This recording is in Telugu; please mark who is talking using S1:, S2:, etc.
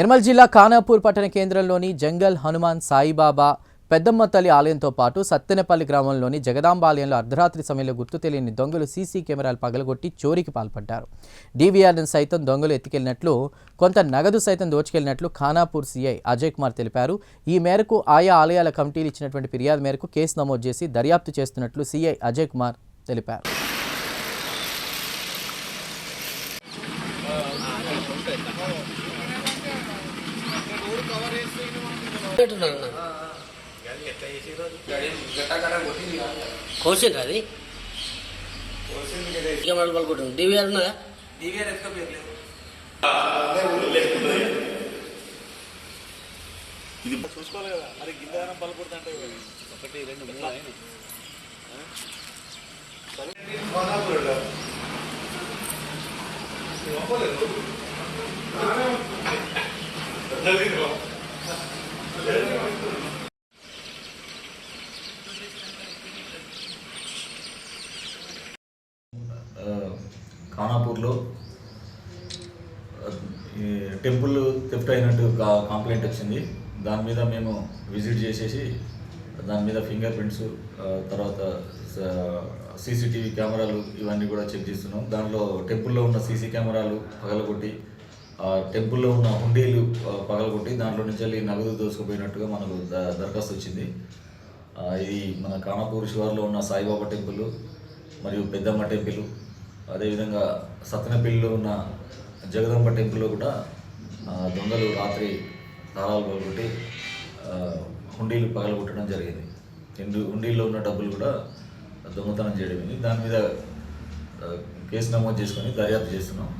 S1: నిర్మల్ జిల్లా ఖానాపూర్ పట్టణ కేంద్రంలోని జంగల్ హనుమాన్ సాయిబాబా పెద్దమ్మ తల్లి ఆలయంతో పాటు సత్తెనపల్లి గ్రామంలోని జగదాంబ ఆలయంలో అర్ధరాత్రి సమయంలో గుర్తు తెలియని దొంగలు సీసీ కెమెరాలు పగలగొట్టి చోరీకి పాల్పడ్డారు. డీవీఆర్ను సైతం దొంగలు ఎత్తుకెళ్ళినట్లు కొంత నగదు సైతం దోచుకెళ్ళినట్లు ఖానాపూర్ సీఐ అజయ్ కుమార్ తెలిపారు. ఈ మేరకు ఆయా ఆలయాల కమిటీలు ఇచ్చినటువంటి ఫిర్యాదు మేరకు కేసు నమోదు చేసి దర్యాప్తు చేస్తున్నట్లు సీఐ అజయ్ కుమార్ తెలిపారు.
S2: కోసిండ్రా అది? పలుకుంటుంది డివిఆర్ ఉన్నదా?
S3: చూసుకోవాలి కదా. మరి గిందనం పలుకుడుతుంటే ఒకటి రెండు మూడు అయినాయి.
S4: ఆ, ఖానాపూర్లో టెంపుల్ థెఫ్ట్ అయినట్టు కా- కంప్లైంట్ వచ్చింది. దాని మీద మేము విజిట్ చేసేసి దాని మీద ఫింగర్ ప్రింట్స్ తర్వాత సీసీటీవీ కెమెరాలు ఇవన్నీ కూడా చెక్ చేస్తున్నాం. దాంట్లో టెంపుల్లో ఉన్న సీసీ కెమెరాలు పగలగొట్టి టెంపుల్లో ఉన్న హుండీలు పగలగొట్టి దాంట్లో నుంచి వెళ్ళి నగదు దోసుకుపోయినట్టుగా మనకు ద- దరఖాస్తు వచ్చింది. ఇది మన కానాపూర్ శివార్లో ఉన్న సాయిబాబా టెంపుల్ మరియు పెద్దమ్మ టెంపుల్ అదేవిధంగా సత్తెనపల్లిలో ఉన్న జగదంబ టెంపుల్లో కూడా దొంగలు రాత్రి తాళాలు పగలగొట్టి హుండీలు పగలగొట్టడం జరిగింది. హుండీ హుండీల్లో ఉన్న డబ్బులు కూడా దొంగతనం చేయడం దాని మీద కేసు నమోదు చేసుకొని దర్యాప్తు చేస్తున్నాం.